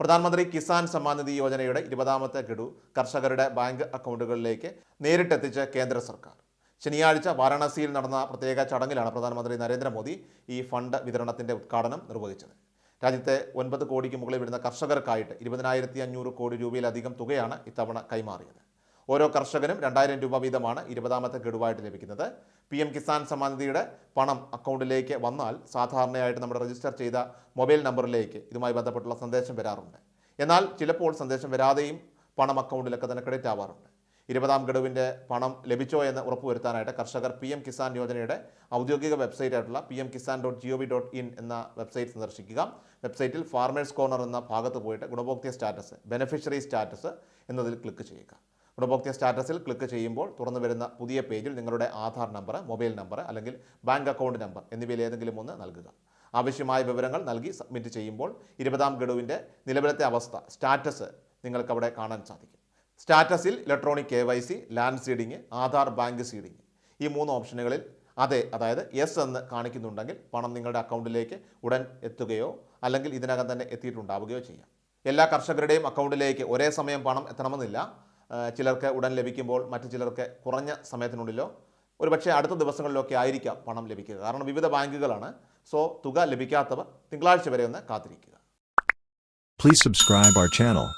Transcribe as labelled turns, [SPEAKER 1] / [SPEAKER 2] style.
[SPEAKER 1] പ്രധാനമന്ത്രി കിസാൻ സമ്മാൻ നിധി യോജനയുടെ ഇരുപതാമത്തെ ഗഡു കർഷകരുടെ ബാങ്ക് അക്കൗണ്ടുകളിലേക്ക് നേരിട്ടെത്തിച്ച് കേന്ദ്ര സർക്കാർ. ശനിയാഴ്ച വാരാണസിയിൽ നടന്ന പ്രത്യേക ചടങ്ങിലാണ് പ്രധാനമന്ത്രി നരേന്ദ്രമോദി ഈ ഫണ്ട് വിതരണത്തിന്റെ ഉദ്ഘാടനം നിർവഹിച്ചത്. രാജ്യത്തെ ഒൻപത് കോടിക്ക് മുകളിൽ വരുന്ന കർഷകർക്കായിട്ട് ഇരുപതിനായിരത്തി അഞ്ഞൂറ് കോടി രൂപയിലധികം തുകയാണ് ഇത്തവണ കൈമാറിയത്. ഓരോ കർഷകനും രണ്ടായിരം രൂപ വീതമാണ് ഇരുപതാമത്തെ ഗഡുവായിട്ട് ലഭിക്കുന്നത്. പി എം കിസാൻ സമ്മാൻ പണം അക്കൗണ്ടിലേക്ക് വന്നാൽ സാധാരണയായിട്ട് നമ്മുടെ രജിസ്റ്റർ ചെയ്ത മൊബൈൽ നമ്പറിലേക്ക് ഇതുമായി ബന്ധപ്പെട്ടുള്ള സന്ദേശം വരാറുണ്ട്. എന്നാൽ ചിലപ്പോൾ സന്ദേശം വരാതെയും പണം അക്കൗണ്ടിലൊക്കെ തന്നെ ക്രെഡിറ്റ് ആവാറുണ്ട്. ഇരുപതാം ഗഡുവിന്റെ പണം ലഭിച്ചോ എന്ന് ഉറപ്പുവരുത്താനായിട്ട് കർഷകർ പി എം കിസാൻ യോജനയുടെ ഔദ്യോഗിക വെബ്സൈറ്റായിട്ടുള്ള P M Kisan dot G O V dot in എന്ന വെബ്സൈറ്റ് സന്ദർശിക്കുക. വെബ്സൈറ്റിൽ ഫാർമേഴ്സ് കോർണർ എന്ന ഭാഗത്ത് പോയിട്ട് ഗുണഭോക്തൃ സ്റ്റാറ്റസ് ബെനഫിഷ്യറി സ്റ്റാറ്റസ് എന്നതിൽ ക്ലിക്ക് ചെയ്യുക. ഗുണഭോക്തൃ സ്റ്റാറ്റസിൽ ക്ലിക്ക് ചെയ്യുമ്പോൾ തുറന്നു വരുന്ന പുതിയ പേജിൽ നിങ്ങളുടെ ആധാർ നമ്പർ മൊബൈൽ നമ്പർ അല്ലെങ്കിൽ ബാങ്ക് അക്കൗണ്ട് നമ്പർ എന്നിവയിൽ ഏതെങ്കിലും ഒന്ന് നൽകുക. ആവശ്യമായ വിവരങ്ങൾ നൽകി സബ്മിറ്റ് ചെയ്യുമ്പോൾ ഇരുപതാം ഗഡുവിന്റെ നിലവിലത്തെ അവസ്ഥ സ്റ്റാറ്റസ് നിങ്ങൾക്ക് അവിടെ കാണാൻ സാധിക്കും. സ്റ്റാറ്റസിൽ electronic K Y C land seeding Aadhaar bank seeding. ഈ മൂന്ന് ഓപ്ഷനുകളിൽ അതെ അതായത് യെസ് എന്ന് കാണിക്കുന്നുണ്ടെങ്കിൽ പണം നിങ്ങളുടെ അക്കൗണ്ടിലേക്ക് ഉടൻ എത്തുകയോ അല്ലെങ്കിൽ ഇതിനകം തന്നെ എത്തിയിട്ടുണ്ടാവുകയോ ചെയ്യാം. എല്ലാ കർഷകരുടെയും അക്കൗണ്ടിലേക്ക് ഒരേ സമയം പണം എത്തണമെന്നില്ല. ചിലർക്ക് ഉടൻ ലഭിക്കുമ്പോൾ മറ്റു ചിലർക്ക് കുറഞ്ഞ സമയത്തിനുള്ളിലോ ഒരുപക്ഷെ അടുത്ത ദിവസങ്ങളിലൊക്കെ ആയിരിക്കാം പണം ലഭിക്കുക. കാരണം വിവിധ ബാങ്കുകളാണ്. സോ തുക ലഭിക്കാത്തവർ തിങ്കളാഴ്ച വരെ ഒന്ന് കാത്തിരിക്കുക.
[SPEAKER 2] Please subscribe our channel.